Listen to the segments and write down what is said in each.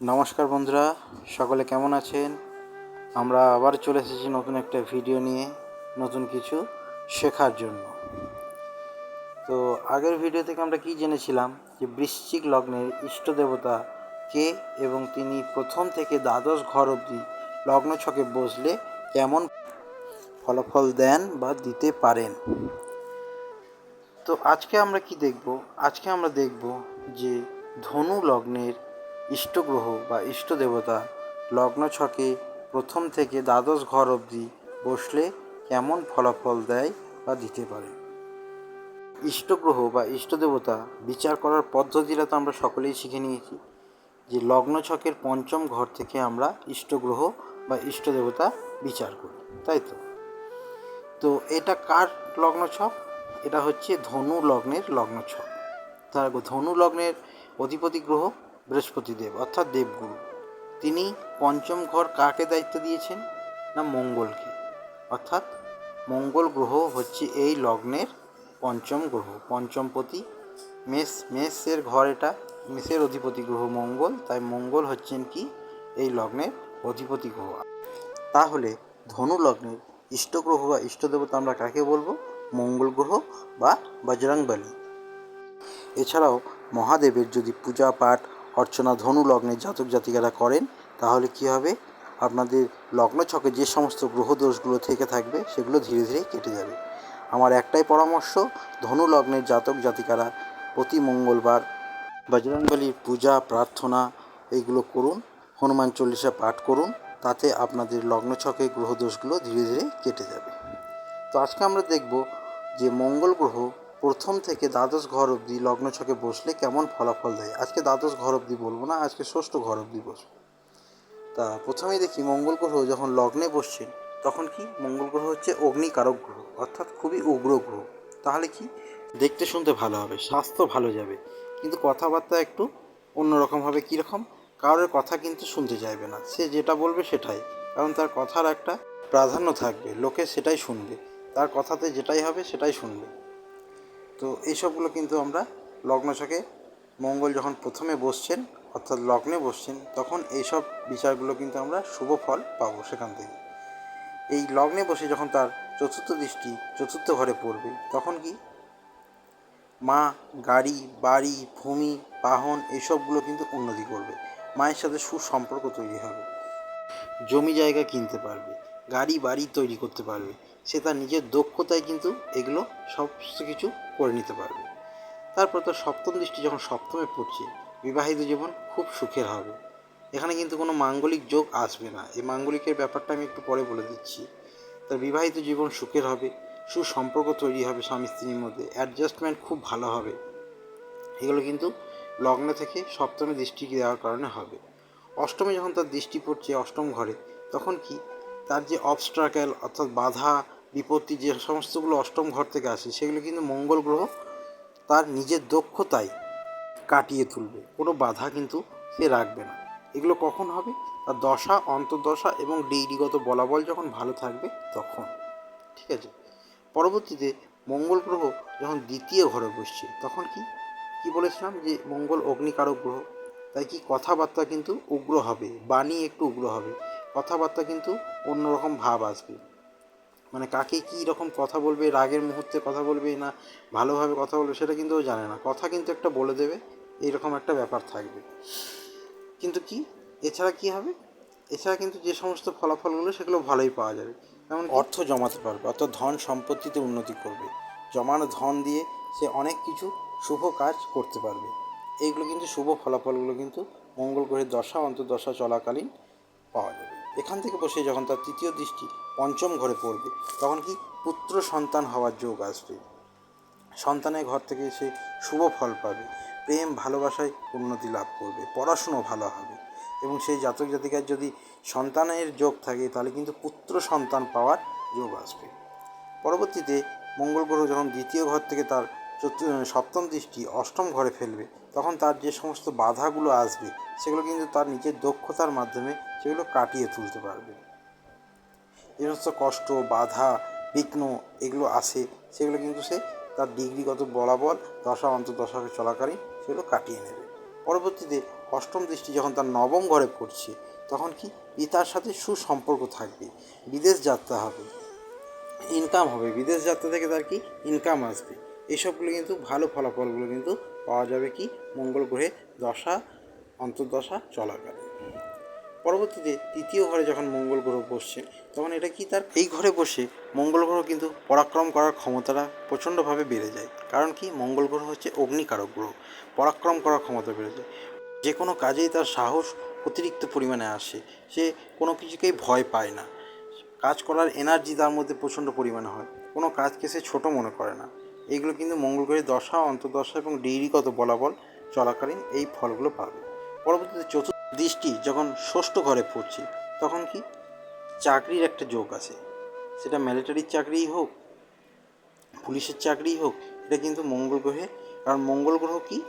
নমস্কার বন্ধুরা, সকলে কেমন আছেন? আমরা আবার চলে এসেছি নতুন একটা ভিডিও নিয়ে, নতুন কিছু শেখার জন্য। তো আগের ভিডিও থেকে আমরা কি জেনেছিলাম? যে বৃশ্চিক লগ্নের ইষ্ট দেবতা কে এবং তিনি প্রথম থেকে দ্বাদশ ঘর অবধি লগ্ন ছকে বসলে কেমন ফলাফল দেন বা দিতে পারেন? তো আজকে আমরা কি দেখব? আজকে আমরা দেখব যে ধনু লগ্নের ইষ্টগ্রহ বা ইষ্ট দেবতা লগ্ন ছকে প্রথম থেকে দ্বাদশ ঘর অবধি বসলে কেমন ফলাফল দেয় বা দিতে পারে? ইষ্টগ্রহ বা ইষ্ট দেবতা বিচার করার পদ্ধতিটা তো আমরা সকলেই শিখে নিয়েছি, যে লগ্ন ছকের পঞ্চম ঘর থেকে আমরা ইষ্টগ্রহ বা ইষ্ট দেবতা বিচার করি, তাই তো? তো এটা কার লগ্ন ছক? এটা হচ্ছে ধনু লগ্নের লগ্ন ছক। তার ধনু লগ্নের অধিপতি গ্রহ বৃহস্পতি দেব অর্থাৎ দেবগুরু। তিনি পঞ্চম ঘর কাকে দায়িত্ব দিয়েছেন? না, মঙ্গলকে। অর্থাৎ মঙ্গল গ্রহ হচ্ছে এই লগ্নের পঞ্চম গ্রহ পঞ্চমপতি মেষ, মেষের ঘর এটা, মেষের অধিপতি গ্রহ মঙ্গল, তাই মঙ্গল হচ্ছেন কি? এই লগ্নের অধিপতি গ্রহ। তাহলে ধনু লগ্নের ইষ্টগ্রহ বা ইষ্টদেবতা আমরা কাকে বলব? মঙ্গল গ্রহ বা বজরংবলী। এছাড়াও মহাদেবের যদি পূজা পাঠ অর্চনা ধনু লগ্নের জাতক জাতিকারা করেন, তাহলে কি হবে? আপনাদের লগ্ন ছকে যে সমস্ত গ্রহ দোষগুলো থেকে থাকবে, সেগুলো ধীরে ধীরে কেটে যাবে। আমার একটাই পরামর্শ, ধনু লগ্নের জাতক জাতিকারা প্রতি মঙ্গলবার বজরংবলীর পূজা, প্রার্থনা, এইগুলো করুন, হনুমান চল্লিশা পাঠ করুন, তাতে আপনাদের লগ্ন ছকে গ্রহ দোষগুলো ধীরে ধীরে কেটে যাবে। তো আজকে আমরা দেখব যে মঙ্গল গ্রহ প্রথম থেকে দ্বাদশ ঘর অবধি লগ্ন ছকে বসলে কেমন ফলাফল দেয়? আজকে দ্বাদশ ঘর অবধি বলব না, আজকে ষষ্ঠ ঘর অবধি বসবো। তা প্রথমেই দেখি মঙ্গল গ্রহ যখন লগ্নে বসছেন তখন কি? মঙ্গল গ্রহ হচ্ছে অগ্নিকারক গ্রহ, অর্থাৎ খুবই উগ্র গ্রহ। তাহলে কি? দেখতে শুনতে ভালো হবে, স্বাস্থ্য ভালো যাবে। কিন্তু কথাবার্তা একটু অন্যরকম হবে কীরকম? কারোর কথা কিন্তু শুনতে চাইবে না। সে যেটা বলবে সেটাই। কারণ তার কথার একটা প্রাধান্য থাকবে, লোকে সেটাই শুনবে। তার কথাতে যেটাই হবে সেটাই শুনবে। তো এইসবগুলো কিন্তু আমরা লগ্ন ছকে মঙ্গল যখন প্রথমে বসছেন, অর্থাৎ লগ্নে বসছেন, তখন এইসব বিচারগুলো কিন্তু আমরা শুভ ফল পাবো সেখান থেকে। এই লগ্নে বসে যখন তার চতুর্থ দৃষ্টি চতুর্থ ঘরে পড়বে, তখন কি মা, গাড়ি, বাড়ি, ভূমি, বাহন এইসবগুলো কিন্তু উন্নতি করবে। মায়ের সাথে সুসম্পর্ক তৈরি হবে। জমি জায়গা কিনতে পারবে, গাড়ি, বাড়ি তৈরি করতে পারবে। সে তার নিজের দক্ষতায় কিন্তু এগুলো সমস্ত কিছু করে নিতে পারবে। তারপর তার সপ্তম দৃষ্টি যখন সপ্তমে পড়ছে, বিবাহিত জীবন খুব সুখের হবে। এখানে কিন্তু কোনো মাঙ্গলিক যোগ আসবে না। এই মাঙ্গলিকের ব্যাপারটা আমি একটু পরে বলে দিচ্ছি। তার বিবাহিত জীবন সুখের হবে, সুসম্পর্ক তৈরি হবে স্বামী স্ত্রীর মধ্যে অ্যাডজাস্টমেন্ট খুব ভালো হবে। এগুলো কিন্তু লগ্ন থেকে সপ্তমে দৃষ্টি দেওয়ার কারণে হবে। অষ্টমে যখন তার দৃষ্টি পড়ছে অষ্টম ঘরে, তখন কি তার যে অবস্ট্রাকেল অর্থাৎ বাধা, বিপত্তি যে সমস্তগুলো অষ্টম ঘর থেকে আসে, সেগুলো কিন্তু মঙ্গল গ্রহ তার নিজের দক্ষতায় কাটিয়ে তুলবে। কোনো বাধা কিন্তু সে রাখবে না। এগুলো কখন হবে? তার দশা, অন্তর্দশা এবং ডিগ্রিগত বলাবল যখন ভালো থাকবে তখন। ঠিক আছে? পরবর্তীতে মঙ্গল গ্রহ যখন দ্বিতীয় ঘরে বসছে, তখন কি? কি বলেছিলাম যে মঙ্গল অগ্নিকারক গ্রহ? তাই কি কথাবার্তা কিন্তু উগ্র হবে? বাণী একটু উগ্র হবে। কথাবার্তা কিন্তু অন্যরকম ভাব আসবে। মানে কাকে কী রকম কথা বলবে, রাগের মুহূর্তে কথা বলবে না, ভালোভাবে কথা বলবে সেটা কিন্তু ও জানে না। কথা কিন্তু একটা বলে দেবে এইরকম একটা ব্যাপার থাকবে। কিন্তু কি? এছাড়া কি হবে? এছাড়া কিন্তু যে সমস্ত ফলাফলগুলো, সেগুলো ভালোই পাওয়া যাবে। যেমন অর্থ জমাতে পারবে, অর্থাৎ ধন সম্পত্তিতে উন্নতি করবে। জমানো ধন দিয়ে সে অনেক কিছু শুভ কাজ করতে পারবে। এইগুলো কিন্তু শুভ ফলাফলগুলো কিন্তু মঙ্গল গ্রহের দশা, অন্তর্দশা চলাকালীন পাওয়া যাবে। এখান থেকে বসে যখন তার তৃতীয় দৃষ্টি পঞ্চম ঘরে পড়বে, তখন কি পুত্র সন্তান হওয়ার যোগ আসবে? সন্তানের ঘর থেকে সে শুভ ফল পাবে, প্রেম, ভালোবাসায় উন্নতি লাভ করবে, পড়াশুনো ভালো হবে এবং সেই জাতক জাতিকার যদি সন্তানের যোগ থাকে, তাহলে কিন্তু পুত্র সন্তান পাওয়ার যোগ আসবে। পরবর্তীতে মঙ্গল গ্রহ যখন দ্বিতীয় ঘর থেকে তার সপ্তম দৃষ্টি অষ্টম ঘরে ফেলবে। তখন তার যে সমস্ত বাধাগুলো আসবে, সেগুলো কিন্তু তার নিজের দক্ষতার মাধ্যমে সেগুলো কাটিয়ে তুলতে পারবে। যে সমস্ত কষ্ট, বাধা, বিঘ্ন এগুলো আসে, সেগুলো কিন্তু সে তার ডিগ্রিগত বলাবল দশা অন্তর্দশা চলাকালীন সেগুলো কাটিয়ে নেবে। পরবর্তীতে অষ্টম দৃষ্টি যখন তার নবম ঘরে পড়ছে, তখন কি পিতার সাথে সুসম্পর্ক থাকবে, বিদেশ যাত্রা হবে ইনকাম হবে। বিদেশ যাত্রা থেকে তার কি ইনকাম আসবে। এইসবগুলো কিন্তু ভালো ফলাফলগুলো কিন্তু পাওয়া যাবে কি? মঙ্গল গ্রহে দশা, অন্তর্দশা চলাকালে পরবর্তীতে তৃতীয় ঘরে যখন মঙ্গল গ্রহ বসছে, তখন এটা কি তার? এই ঘরে বসে মঙ্গল গ্রহ কিন্তু পরাক্রম করার ক্ষমতাটা প্রচণ্ডভাবে বেড়ে যায়। কারণ কি? মঙ্গল গ্রহ হচ্ছে অগ্নিকারক গ্রহ। পরাক্রম করার ক্ষমতা বেড়ে যায়। যে কোনো কাজেই তার সাহস অতিরিক্ত পরিমাণে আসে। সে কোনো কিছুকেই ভয় পায় না। কাজ করার এনার্জি তার মধ্যে প্রচণ্ড পরিমাণে হয়। কোনো কাজকে সে ছোটো মনে করে না। এইগুলো কিন্তু মঙ্গল গ্রহের দশা, অন্তর্দশা এবং ডিগ্রিগত বলাবল চলাকালীন এই ফলগুলো পাবে। পরবর্তীতে চতুর্থ দৃষ্টি, যখন ষষ্ঠ ঘরে পড়ছে, তখন কি? চাকরির একটা যোগ আছে। সেটা মিলিটারির চাকরিই হোক, পুলিশের চাকরিই হোক, এটা কিন্তু মঙ্গল গ্রহে। কারণ মঙ্গল গ্রহ কি?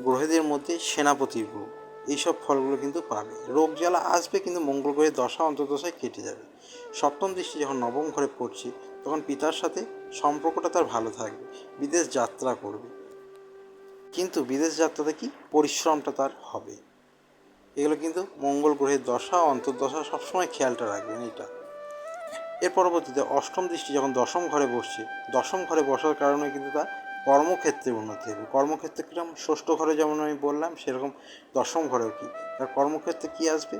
গ্রহেদের মধ্যে সেনাপতির গ্রহ। এইসব ফলগুলো কিন্তু পাবে। রোগ জ্বালা আসবে কিন্তু মঙ্গল গ্রহের দশা, অন্তর্দশায় কেটে যাবে। সপ্তম দৃষ্টি, যখন নবম ঘরে পড়ছে তখন পিতার সাথে সম্পর্কটা তার ভালো থাকবে, বিদেশ যাত্রা করবে। কিন্তু বিদেশ যাত্রাতে কি পরিশ্রমটা তার হবে? এগুলো কিন্তু মঙ্গল গ্রহের দশা, অন্তর্দশা সবসময় খেয়ালটা রাখবেন এটা। এর পরবর্তীতে অষ্টম দৃষ্টি যখন দশম ঘরে বসছে, দশম ঘরে বসার কারণে কিন্তু তার কর্মক্ষেত্রে উন্নতি হবে। কর্মক্ষেত্রে কীরকম ষষ্ঠ ঘরে যেমন আমি বললাম, সেরকম দশম ঘরেও কি? তার কর্মক্ষেত্রে কী আসবে?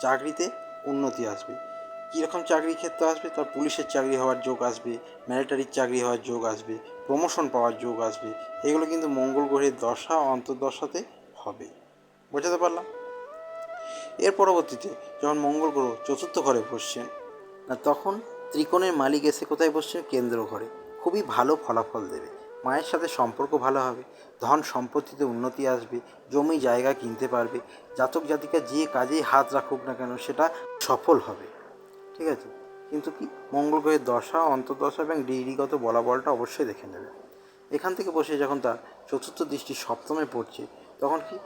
চাকরিতে উন্নতি আসবে। কীরকম চাকরি ক্ষেত্রে আসবে, তার পুলিশের চাকরি হওয়ার যোগ আসবে মিলিটারির চাকরি হওয়ার যোগ আসবে প্রমোশন পাওয়ার যোগ আসবে, এগুলো কিন্তু মঙ্গল গ্রহের দশা, অন্তর্দশাতে হবে। বোঝাতে পারলাম? এর পরবর্তীতে যখন মঙ্গল গ্রহ চতুর্থ ঘরে বসছেন তখন ত্রিকোণের মালিক এসে কোথায় বসছেন কেন্দ্র ঘরে। খুবই ভালো ফলাফল দেবে। মায়ের সাথে সম্পর্ক ভালো হবে, ধন সম্পত্তিতে উন্নতি আসবে, জমি জায়গা কিনতে পারবে, জাতক জাতিকা যে কাজেই হাত রাখুক না কেন, সেটা সফল হবে। ঠিক আছে? কিন্তু কি? মঙ্গল গ্রহের দশা, অন্তর্দশা এবং ডিগ্রিগত বলাবলটা অবশ্যই দেখে নেবে। এখান থেকে বসে যখন তার চতুর্থ দৃষ্টি সপ্তমে পড়ছে, তখন কি?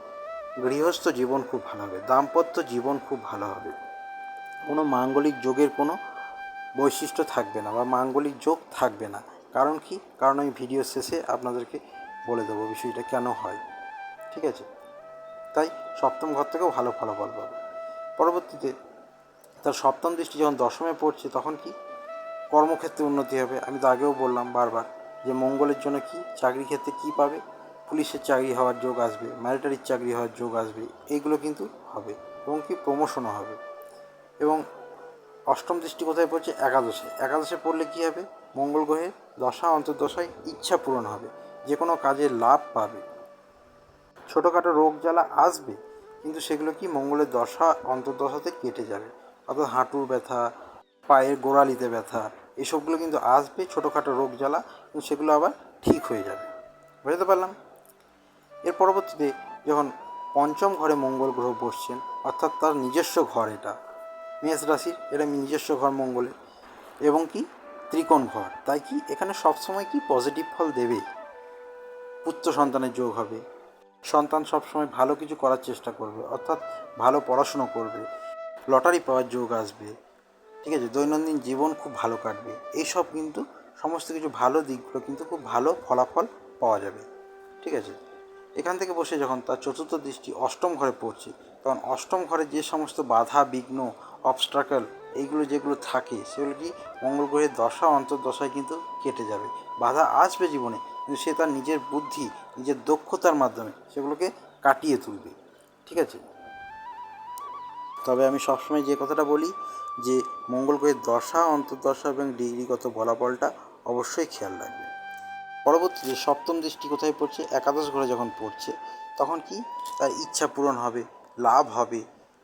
গৃহস্থ জীবন খুব ভালো হবে, দাম্পত্য জীবন খুব ভালো হবে। কোনো মাঙ্গলিক যোগের কোনো বৈশিষ্ট্য থাকবে না বা মাঙ্গলিক যোগ থাকবে না। কারণ কি? কারণ আমি ভিডিও শেষে আপনাদেরকে বলে দেবো বিষয়টা কেন হয়। ঠিক আছে? তাই সপ্তম ঘর থেকেও ভালো ফলাফল পাবে। পরবর্তীতে তার সপ্তম দৃষ্টি যখন দশমে পড়ছে, তখন কি কর্মক্ষেত্রে উন্নতি হবে? আমি তো আগেও বললাম বারবার যে মঙ্গলের জন্য কি চাকরি ক্ষেত্রে কী পাবে? পুলিশের চাকরি হওয়ার যোগ আসবে ম্যারিটারির চাকরি হওয়ার যোগ আসবে, এইগুলো কিন্তু হবে এবং কি প্রমোশনও হবে। এবং অষ্টম দৃষ্টি কোথায় পড়ছে? একাদশে। একাদশে পড়লে কী হবে? মঙ্গল গ্রহে দশা, অন্তর্দশায় ইচ্ছা পূরণ হবে, যে কোনো কাজে লাভ পাবে। ছোটোখাটো রোগ জ্বালা আসবে, কিন্তু সেগুলো কি মঙ্গলের দশা, অন্তর্দশাতে কেটে যাবে। অর্থাৎ হাঁটুর ব্যথা, পায়ের গোড়ালিতে ব্যথা, এসবগুলো কিন্তু আসবে ছোটোখাটো রোগ জ্বালা, কিন্তু সেগুলো আবার ঠিক হয়ে যাবে। বুঝতে পারলাম? এর পরবর্তীতে যখন পঞ্চম ঘরে মঙ্গল গ্রহ বসছেন, অর্থাৎ তার নিজস্ব ঘর এটা, মেষ রাশির, এটা নিজস্ব ঘর মঙ্গলের, এবং কি? ত্রিকোণ ঘর। তাই কি? এখানে সবসময় কি পজিটিভ ফল দেবেই পুত্র সন্তানের যোগ হবে। সন্তান সবসময় ভালো কিছু করার চেষ্টা করবে, অর্থাৎ ভালো পড়াশুনো করবে। লটারি পাওয়ার যোগ আসবে। ঠিক আছে? দৈনন্দিন জীবন খুব ভালো কাটবে। এইসব কিন্তু সমস্ত কিছু ভালো দিকগুলো কিন্তু খুব ভালো ফলাফল পাওয়া যাবে। ঠিক আছে? এখান থেকে বসে যখন তার চতুর্থ দৃষ্টি অষ্টম ঘরে পড়ছে, তখন অষ্টম ঘরে যে সমস্ত বাধা, বিঘ্ন অবস্ট্রাকল এইগুলো যেগুলো থাকে, সেগুলো কি মঙ্গল গ্রহের দশা, অন্তর্দশায় কিন্তু কেটে যাবে। বাধা আসবে জীবনে, কিন্তু সে তার নিজের বুদ্ধি, নিজের দক্ষতার মাধ্যমে সেগুলোকে কাটিয়ে তুলবে। ঠিক আছে? তবে আমি সবসময় যে কথাটা বলি যে মঙ্গল গ্রহের দশা, অন্তর্দশা এবং ডিগ্রিগত বলাবলটা অবশ্যই খেয়াল রাখবে। পরবর্তীতে সপ্তম দৃষ্টি কোথায় পড়ছে, একাদশ ঘরে যখন পড়ছে, তখন কি তার ইচ্ছা পূরণ হবে, লাভ হবে,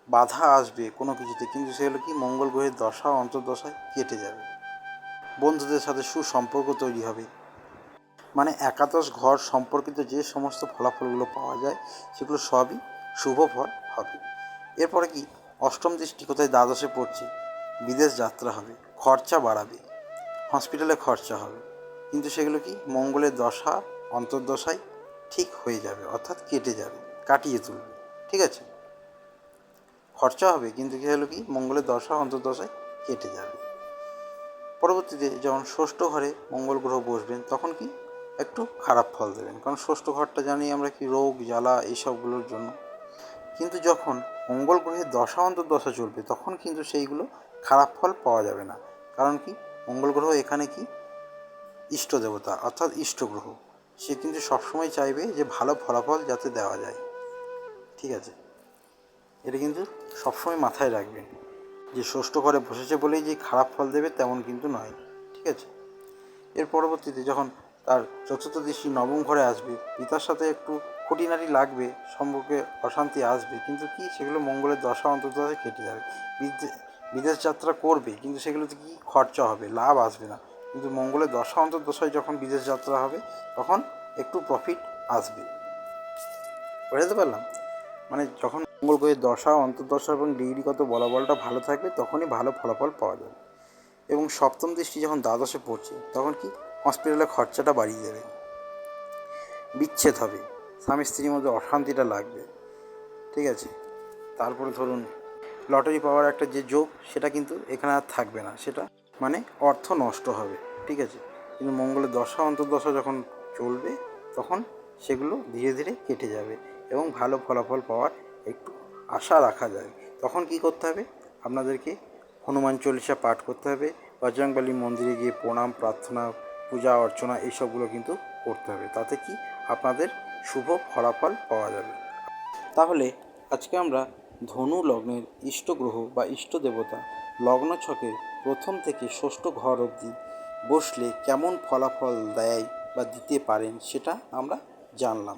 বাধা আসবে কোনো কিছুতে, কিন্তু সেগুলো কি মঙ্গল গ্রহের দশা, অন্তর্দশায় কেটে যাবে। বন্ধুদের সাথে সুসম্পর্ক তৈরি হবে। মানে একাদশ ঘর সম্পর্কিত যে সমস্ত ফলাফলগুলো পাওয়া যায়, সেগুলো সবই শুভ ফল হবে। এরপরে কি অষ্টম দৃষ্টি কোথায় দ্বাদশে পড়ছে। বিদেশ যাত্রা হবে, খরচা বাড়াবে। হসপিটালে খরচা হবে। কিন্তু সেগুলো কি মঙ্গলের দশা, অন্তর্দশায় ঠিক হয়ে যাবে, অর্থাৎ কেটে যাবে, কাটিয়ে তুলবে। ঠিক আছে? খরচা হবে, কিন্তু কী হলো কি? মঙ্গলের দশা, অন্তর্দশায় কেটে যাবে। পরবর্তীতে যখন ষষ্ঠ ঘরে মঙ্গল গ্রহ বসবেন, তখন কি একটু খারাপ ফল দেবেন। কারণ ষষ্ঠ ঘরটা জানি আমরা কি রোগ, জ্বালা, এইসবগুলোর জন্য কিন্তু যখন মঙ্গল গ্রহের দশা অন্তর্দশা চলবে, তখন কিন্তু সেইগুলো খারাপ ফল পাওয়া যাবে না। কারণ কি? মঙ্গল গ্রহ এখানে কি? ইষ্ট দেবতা, অর্থাৎ ইষ্ট গ্রহ। সে কিন্তু সবসময় চাইবে যে ভালো ফলাফল যাতে দেওয়া যায়। ঠিক আছে? এটা কিন্তু সবসময় মাথায় রাখবেন যে ষষ্ঠ ঘরে বসেছে বলেই যে খারাপ ফল দেবে তেমন কিন্তু নয়। ঠিক আছে? এর পরবর্তীতে যখন তার চতুর্থ দৃষ্টি নবম ঘরে আসবে, পিতার সাথে একটু খুঁটিনাটি লাগবে, সম্পর্কে অশান্তি আসবে, কিন্তু কি সেগুলো মঙ্গলের দশা অন্তত কেটে যাবে। বিদে- বিদেশ যাত্রা করবে, কিন্তু সেগুলোতে কি খরচা হবে? লাভ আসবে না। কিন্তু মঙ্গলের দশা অন্তর্দশায় যখন বিদেশ যাত্রা হবে, তখন একটু প্রফিট আসবে। বুঝতে পারলাম? মানে যখন মঙ্গল গ্রহের দশা, অন্তর্দশা এবং ডিগ্রিগত বলাবলটা ভালো থাকবে, তখনই ভালো ফলাফল পাওয়া যাবে। এবং সপ্তম দৃষ্টি যখন দ্বাদশে পড়ছে, তখন কি? হসপিটালে খরচাটা বাড়িয়ে দেবে। বিচ্ছেদ হবে। স্বামী স্ত্রীর মধ্যে অশান্তিটা লাগবে। ঠিক আছে? তারপরে ধরুন, লটারি পাওয়ার একটা যে যোগ, সেটা কিন্তু এখানে আর থাকবে না। সেটা মানে অর্থ নষ্ট হবে। ঠিক আছে? কিন্তু মঙ্গলের দশা, অন্তর্দশা যখন চলবে, তখন সেগুলো ধীরে ধীরে কেটে যাবে এবং ভালো ফলাফল পাওয়ার একটু আশা রাখা যায়। তখন কি করতে হবে? আপনাদেরকে হনুমান চল্লিশা পাঠ করতে হবে বজরংবলী মন্দিরে গিয়ে প্রণাম, প্রার্থনা, পূজা, অর্চনা, এইসবগুলো কিন্তু করতে হবে। তাতে কি? আপনাদের শুভ ফলাফল পাওয়া যাবে। তাহলে আজকে আমরা ধনু লগ্নের ইষ্ট গ্রহ বা ইষ্ট দেবতা লগ্ন ছকের প্রথম থেকে ষষ্ঠ ঘর অবধি বসলে কেমন ফলাফল দেয় বা দিতে পারেন সেটা আমরা জানলাম।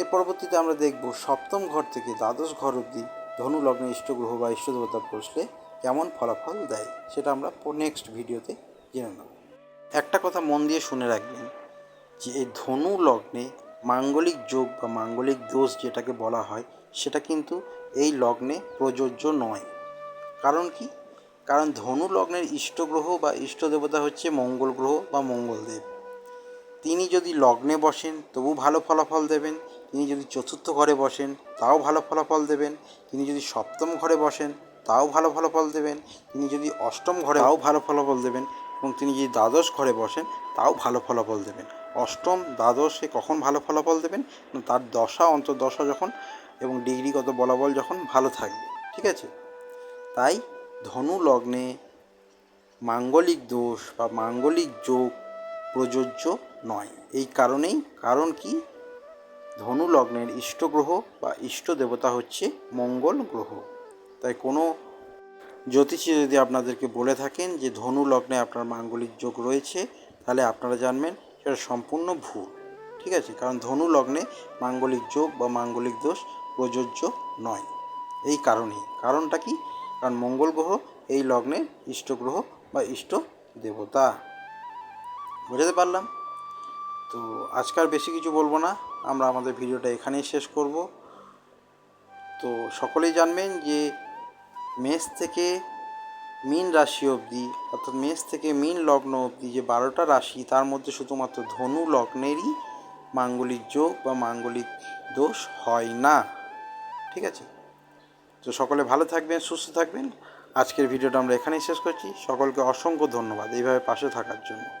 এর পরবর্তীতে আমরা দেখব সপ্তম ঘর থেকে দ্বাদশ ঘর অবধি ধনু লগ্নের ইষ্ট গ্রহ বা ইষ্ট দেবতা বসলে কেমন ফলাফল দেয় সেটা আমরা নেক্সট ভিডিওতে জেনে নেব। একটা কথা মন দিয়ে শুনে রাখবেন যে এই ধনু লগ্নে মাঙ্গলিক যোগ বা মাঙ্গলিক দোষ যেটাকে বলা হয়, সেটা কিন্তু এই লগ্নে প্রযোজ্য নয়। কারণ কি? কারণ ধনু লগ্নের ইষ্ট গ্রহ বা ইষ্ট দেবতা হচ্ছে মঙ্গল গ্রহ বা মঙ্গলদেব। তিনি যদি লগ্নে বসেন, তবু ভালো ফলাফল দেবেন। তিনি যদি চতুর্থ ঘরে বসেন, তাও ভালো ফলাফল দেবেন। তিনি যদি সপ্তম ঘরে বসেন, তাও ভালো ফলাফল দেবেন। তিনি যদি অষ্টম ঘরে তাও ভালো ফলাফল দেবেন। এবং তিনি যদি দ্বাদশ ঘরে বসেন, তাও ভালো ফলাফল দেবেন। অষ্টম দ্বাদশে কখন ভালো ফলাফল দেবেন? তার দশা, অন্তর্দশা যখন এবং ডিগ্রিগত বলাবল যখন ভালো থাকবে, ঠিক আছে? তাই ধনু লগ্নে মাঙ্গলিক দোষ বা মাঙ্গলিক যোগ প্রযোজ্য নয়। এই কারণেই, কারণ কি? ধনু লগ্নের ইষ্ট গ্রহ বা ইষ্ট দেবতা হচ্ছে মঙ্গল গ্রহ। তাই কোনো জ্যোতিষী যদি আপনাদেরকে বলে থাকেন যে ধনু লগ্নে আপনার মাঙ্গলিক যোগ রয়েছে, তাহলে আপনারা জানবেন সেটা সম্পূর্ণ ভুল, ঠিক আছে? কারণ ধনু লগ্নে মাঙ্গলিক যোগ বা মাঙ্গলিক দোষ প্রযোজ্য নয়। এই কারণেই। কারণটা কি? কারণ মঙ্গল গ্রহ এই লগ্নে ইষ্ট গ্রহ বা ইষ্ট দেবতা। বুঝতে পারলাম? তো আজকাল বেশি কিছু বলব না। আমরা আমাদের ভিডিওটা এখানেই শেষ করব। তো সকলেই জানবেন যে মেষ থেকে মীন রাশি অবধি, অর্থাৎ মেষ থেকে মীন লগ্ন অবধি যে বারোটা রাশি, তার মধ্যে শুধুমাত্র ধনু লগ্নেরই মাঙ্গলিক যোগ বা মাঙ্গলিক দোষ হয় না। ঠিক আছে? তো সকলে ভালো থাকবেন, সুস্থ থাকবেন। আজকের ভিডিওটা আমরা এখানেই শেষ করছি। সকলকে অসংখ্য ধন্যবাদ এইভাবে পাশে থাকার জন্য।